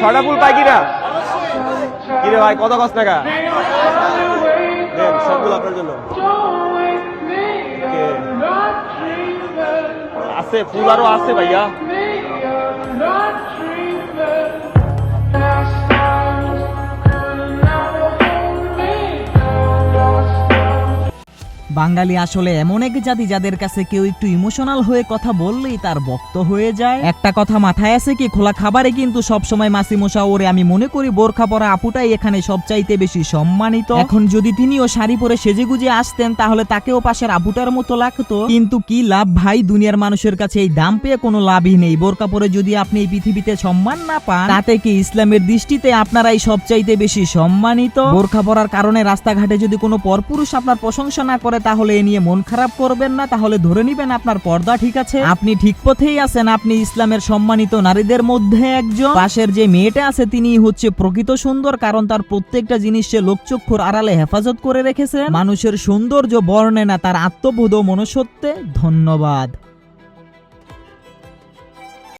ছটা ফুল পাই কিনা কিরে ভাই, কত কষ্ট টাকা? সবগুলো আপনার জন্য. আছে ফুল আরও আছে ভাইয়া। বাঙালি আসলে এমন এক জাতি যাদের কাছে কেউ একটু ইমোশনাল হয়ে কথা বললেই তার বক্ত হয়ে যায়। একটা কথা মাথায় আছে কি, খোলা খাবারে কিন্তু সবসময় মাসি মশা ওরে আমি মনে করি বোরখা পরা আপুটাই এখানে সবচাইতে বেশি সম্মানিত। এখন যদি তিনিও শাড়ি পরে সেজে গুজে আসতেন, তাহলে তাকেও পাশের আপুটার মতো লাগতো। কিন্তু কি লাভ ভাই, দুনিয়ার মানুষের কাছে এই দাম পেয়ে কোনো লাভই নেই। বোরকা পরে যদি আপনি এই পৃথিবীতে সম্মান না পান, তাতে কি ইসলামের দৃষ্টিতে আপনারাই সবচাইতে বেশি সম্মানিত? বোরখা পরার কারণে রাস্তাঘাটে যদি কোনো পরপুরুষ আপনার প্রশংসা না করে তাহলে এ নিয়ে মন খারাপ করবেন না, তাহলে ধরে নিবেন আপনার পর্দা ঠিক আছে। আপনি ঠিক পথেই আছেন, আপনি ইসলামের সম্মানিত নারীদের মধ্যে একজন। পাশের যে মেয়েটা আছে তিনি হচ্ছে প্রকৃত সুন্দর, কারণ তার প্রত্যেকটা জিনিস সে লোকচক্ষুর আড়ালে হেফাজত করে রেখেছে। মানুষের সৌন্দর্য বর্ণে না, তার আত্মবোধ ও মনুষ্যত্বে ধন্যবাদ।